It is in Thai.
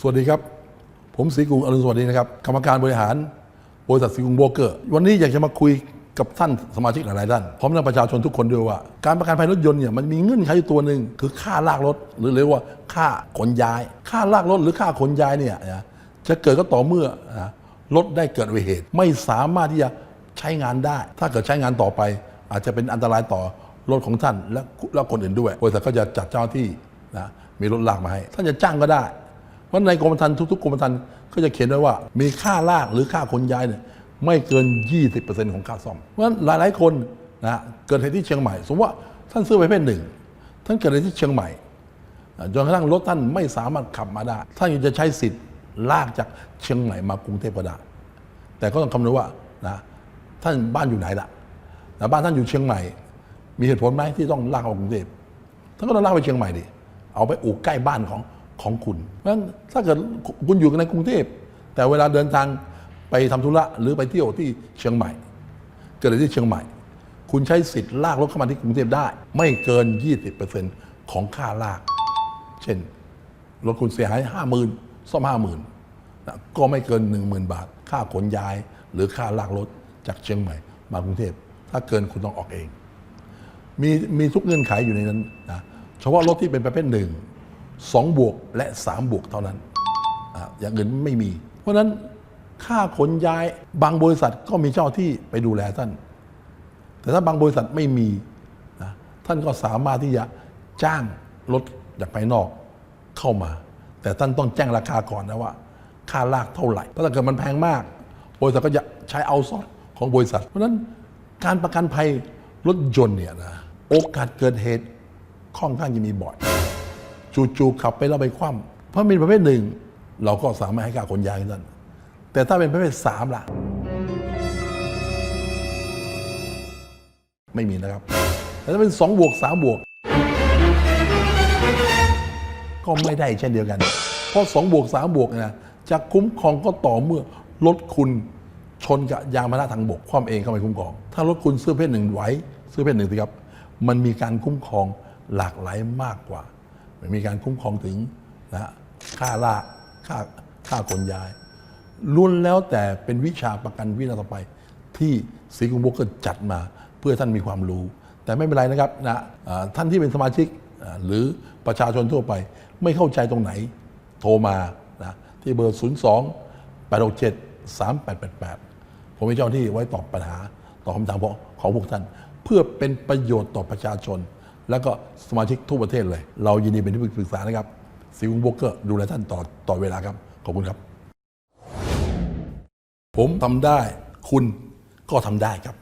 สวัสดีครับ ผมศรีกรุงอรุณสวัสดีนะครับกรรมการบริหารบริษัทศรีกรุงโบรกเกอร์ วันนี้อยากจะมาคุยกับท่านสมาชิกหลาย ๆ ท่าน พร้อมทั้งประชาชนทุกคนด้วยว่า การประกันภัยรถยนต์เนี่ยมันมีเงื่อนไขอยู่ตัวหนึ่งคือค่าลากรถ หรือเรียกว่าค่าขนย้าย ค่าลากรถหรือค่าขนย้ายเนี่ยนะจะเกิดก็ต่อเมื่อรถได้เกิดอุบัติเหตุ ไม่สามารถที่จะใช้งานได้ ถ้าเกิดใช้งานต่อไป อาจจะเป็นอันตรายต่อรถของท่านและและคนอื่นด้วยบริษัทก็จะจัดเจ้าที่นะมีรถลากมาให้ ท่านจะจ้างก็ได้ เพราะในกรมธรรม์ทุกๆกรมธรรม์ก็จะเขียนไว้ว่า มีค่าลากหรือค่าขนย้ายเนี่ยไม่เกิน 20%ของค่าซ่อม เพราะฉะนั้นหลายๆคนนะเกิดเหตุที่เชียงใหม่ สมมติว่าท่านซื้อไปเพศหนึ่งท่านเกิดเหตุที่เชียงใหม่จนกระทั่งรถท่านไม่สามารถขับมาได้ ท่านจะใช้สิทธิ์ลากจากเชียงใหม่มากรุงเทพก็ได้แต่ก็ต้องคำนึงว่านะท่านบ้านอยู่ไหนล่ะนะบ้านท่านอยู่เชียงใหม่ มีเหตุผลไหมที่ต้องลากเข้ากรุงเทพท่านก็ต้องลากไปเชียงใหม่ดิเอาไปอู่ใกล้บ้านของ ของคุณเพราะฉะนั้นถ้าเกิดคุณอยู่ในกรุงเทพ แต่เวลาเดินทางไปทำธุระหรือไปเที่ยวที่เชียงใหม่ เกิดอะไรที่เชียงใหม่ คุณใช้สิทธิ์ลากรถเข้ามาที่กรุงเทพได้ ไม่เกิน 20%ของค่าลาก เช่นรถคุณเสียหายห้าหมื่นซ่อมห้าหมื่นก็ไม่เกิน 1 0,000 บาท ค่าขนย้าย หรือค่าลากรถจากเชียงใหม่ มากรุงเทพ ถ้าเกินคุณต้องออกเอง มีมีทุกเงื่อนไขอยู่ในนั้นนะเฉพาะรถที่เป็นประเภทหนึ่ง สองบวกและสามบวกเท่านั้นออย่างอื่นไม่มี เพราะนั้นค่าขนย้ายบางบริษัทก็มีเจ้าที่ไปดูแลท่าน แต่ถ้าบางบริษัทไม่มีนะท่านก็สามารถที่จะจ้างรถจากภายนอกเข้ามา แต่ท่านต้องแจ้งราคาก่อนนะว่า ค่าลากเท่าไหร่เพราะถ้าเกิดมันแพงมาก บริษัทก็จะใช้เอาซอร์ของบริษัท เพราะฉะนั้นการประกันภัยรถยนต์เนี่ยนะโอกาสเกิดเหตุค่อนข้างจะมีบ่อย จู่ๆขับไปแล้วไปคว่ำเพราะมีประเภทหนึ่ง เราก็สามารถให้ค่าขนย้ายท่นแต่ถ้าเป็นประเภทสามล่ะ ไม่มีนะครับ แต่ถ้าเป็นสองบวกสามบวก ก็ไม่ได้เช่นเดียวกัน เพราะสองบวกสามบวกเนี่ยนะจะคุ้มครองก็ต่อเมื่อรถคุณชนกับยางพาหนะทางบกความเองเข้าไปคุ้มครอง ถ้ารถคุณซื้อเพศหนึ่งไหวซื้อเพศหนึ่งสิครับ มันมีการคุ้มครองหลากหลายมากกว่า ม,มีการคุ้มครองถึงนะค่าลาค่าค่าขนย้ายล้วนแล้วแต่เป็นวิชาประกันวินาต่อไป ที่สีกุงโบกเกอร์จัดมาเพื่อท่านมีความรู้ แต่ไม่เป็นไรนะครับนะท่านที่เป็นสมาชิกหรือประชาชนทั่วไป ไม่เข้าใจตรงไหนโทรมานะที่เบอร์ 02 867 3888 ผมมีเจ้าหน้าที่ไว้ตอบปัญหาตอบคำถามของพวกท่าน เพื่อเป็นประโยชน์ต่อประชาชน แล้วก็สมาชิกทั่วประเทศเลย เรายินดีเป็นที่ปรึกษานะครับสีกรุงโบรกเกอร์ดูแลท่านต่อต่อเวลาครับ ขอบคุณครับ ผมทำได้คุณก็ทำได้ครับ